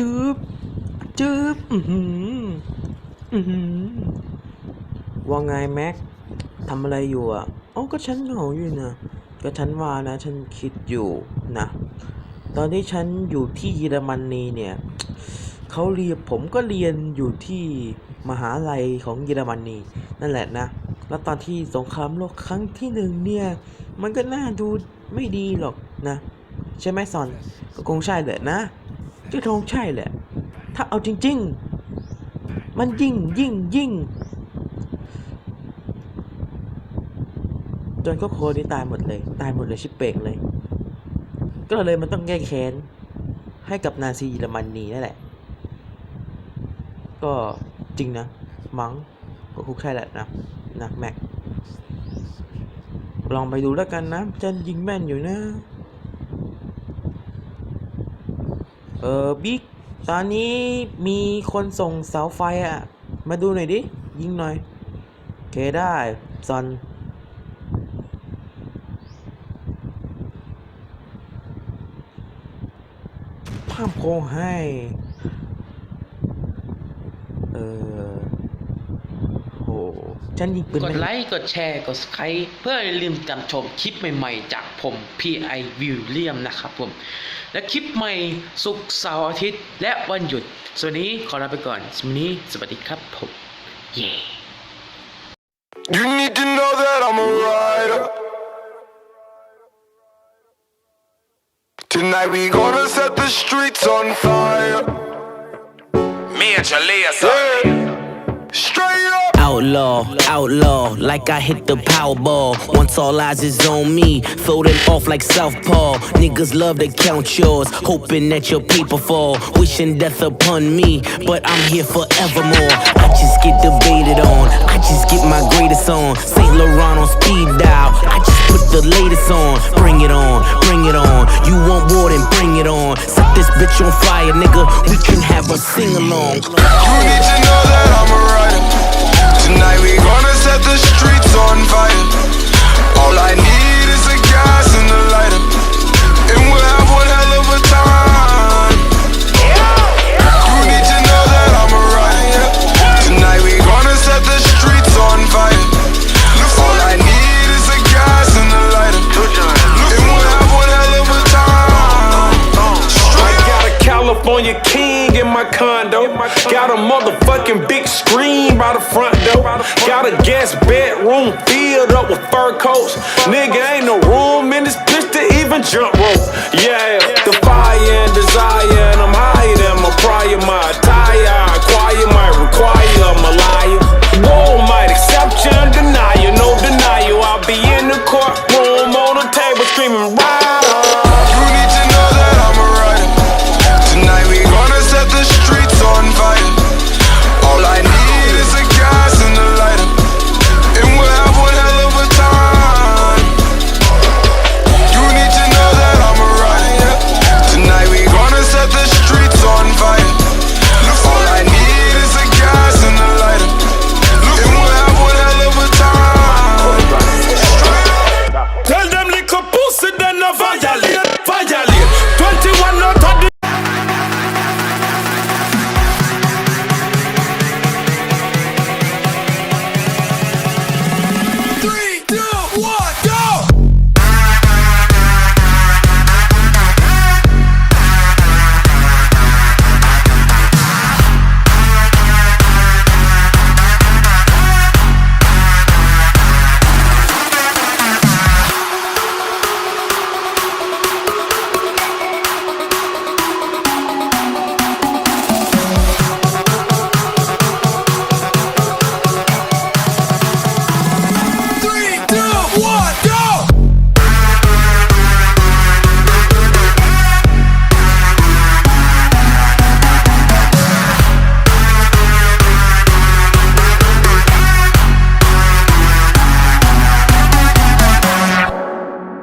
อือหืออือหือว่าไงแม็กทำอะไรอยู่อะอ๋อก็ฉันเหงาอยู่นะก็ฉันว่านะ ฉันคิดอยู่นะ ตอนที่ฉันอยู่ที่เยอรมนีเนี่ยเขาเรียนผมก็เรียนอยู่ที่มหาลัยของเยอรมนีนั่นแหละนะ แล้วตอนที่สงครามโลกครั้งที่หนึ่งเนี่ย มันก็น่าดูไม่ดีหรอกนะ ใช่ไหมซอนก็คงใช่แหละนะ ก็คงใช่แหละ ถ้าเอาจริง ๆ มันยิ่งยิ่งยิ่งจนครอบครัวนี้ตายหมดเลย ตายหมดเลยชิบเป่งเลย ก็เลยมันต้องแก้แค้น ให้กับนาซีเยอรมนนีนั่นแหละ ก็จริงนะ มั้งก็คุกใช่แหละนะนะแม็กลองไปดูแล้วกันนะจันยิงแม่นอยู่นะ เออบิ๊กตอนนี้มีคนส่งเสาไฟอะ มาดูหน่อยดิ ยิงหน่อยโอเคได้ซอนภาพโคงให้ เออ ฉันยิงปืนกดไม่ไลค์ กดแชร์ กด subscribe เพื่ออย่าลืมติดชมคลิปใหม่ๆ จากผม P.I. William นะครับผม และคลิปใหม่สุกร์เสาร์อาทิตย์ และวันหยุด ส่วนนี้ขอลาไปก่อนสวัสดีสวัสดีครับผม เย้ You need to know that I'm a rider. Tonight we gonna set the streets on fire. Major laser. Yeah. Straight up. Outlaw, outlaw, like I hit the Powerball. Once all eyes is on me, floating off like Southpaw. Niggas love to count yours, hoping that your paper fall. Wishing death upon me, but I'm here forevermore. I just get debated on, I just get my greatest on. St. Laurent on speed dial, I just put the latest on. Bring it on, bring it on. You want war, then bring it on. Set this bitch on fire, nigga. We can have a sing along. You need to know that I'm a motherfucking big screen by the front door. Got a guest bedroom filled up with fur coats. Nigga, ain't no room in this bitch to even jump rope. Yeah,